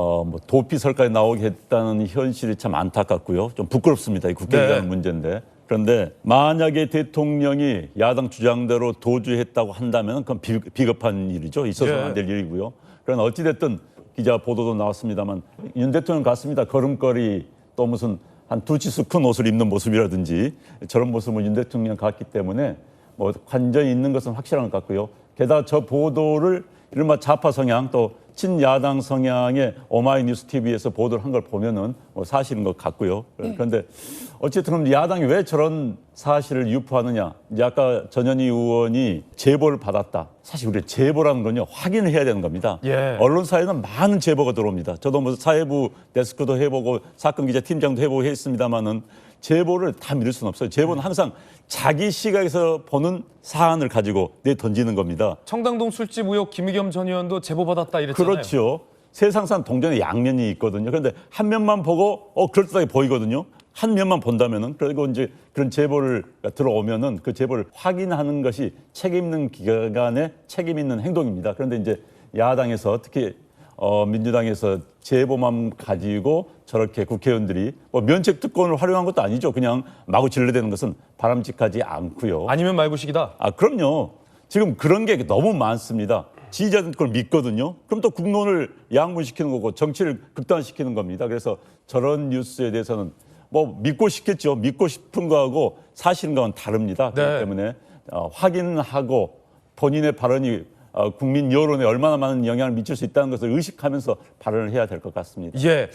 어, 뭐 도피설까지 나오게 했다는 현실이 참 안타깝고요. 좀 부끄럽습니다. 이 국회의원 네. 문제인데. 그런데 만약에 대통령이 야당 주장대로 도주했다고 한다면 그건 비, 비겁한 일이죠. 있어서는 예. 안될 일이고요. 그러나 어찌됐든 기자 보도도 나왔습니다만 윤 대통령 같습니다. 걸음걸이 또 무슨 한 두 치수 큰 옷을 입는 모습이라든지 저런 모습을 윤 대통령 같기 때문에 뭐 관전이 있는 것은 확실한 것 같고요. 게다가 저 보도를 이른바 좌파 성향 또 친야당 성향의 오마이뉴스 TV에서 보도를 한 걸 보면은 뭐 사실인 것 같고요. 그런데 어쨌든 그럼 야당이 왜 저런 사실을 유포하느냐? 이제 아까 전현희 의원이 제보를 받았다. 사실 우리 제보라는 건요 확인을 해야 되는 겁니다. 예. 언론사에는 많은 제보가 들어옵니다. 저도 뭐 사회부 데스크도 해보고 사건 기자 팀장도 해보고 했습니다만은 제보를 다 믿을 수는 없어요. 제보는 항상 자기 시각에서 보는 사안을 가지고 내 던지는 겁니다. 청담동 술집 의혹 김의겸 전 의원도 제보 받았다 이랬잖아요. 그렇죠. 세상상 동전에 양면이 있거든요. 그런데 한 면만 보고 어 그럴듯하게 보이거든요. 한 면만 본다면은 그리고 이제 그런 제보를 들어오면은 그 제보를 확인하는 것이 책임 있는 기관의 책임 있는 행동입니다. 그런데 이제 야당에서 특히 어 민주당에서 제보만 가지고 저렇게 국회의원들이 뭐 면책 특권을 활용한 것도 아니죠. 그냥 마구 질러대는 것은 바람직하지 않고요. 아니면 말고식이다. 아, 그럼요. 지금 그런 게 너무 많습니다. 지지자들 그걸 믿거든요. 그럼 또 국론을 양분시키는 거고 정치를 극단시키는 겁니다. 그래서 저런 뉴스에 대해서는 뭐 믿고 싶겠죠. 믿고 싶은 거하고 사실인 거는 다릅니다. 네. 그렇기 때문에 어, 확인하고 본인의 발언이 어, 국민 여론에 얼마나 많은 영향을 미칠 수 있다는 것을 의식하면서 발언을 해야 될 것 같습니다. 예.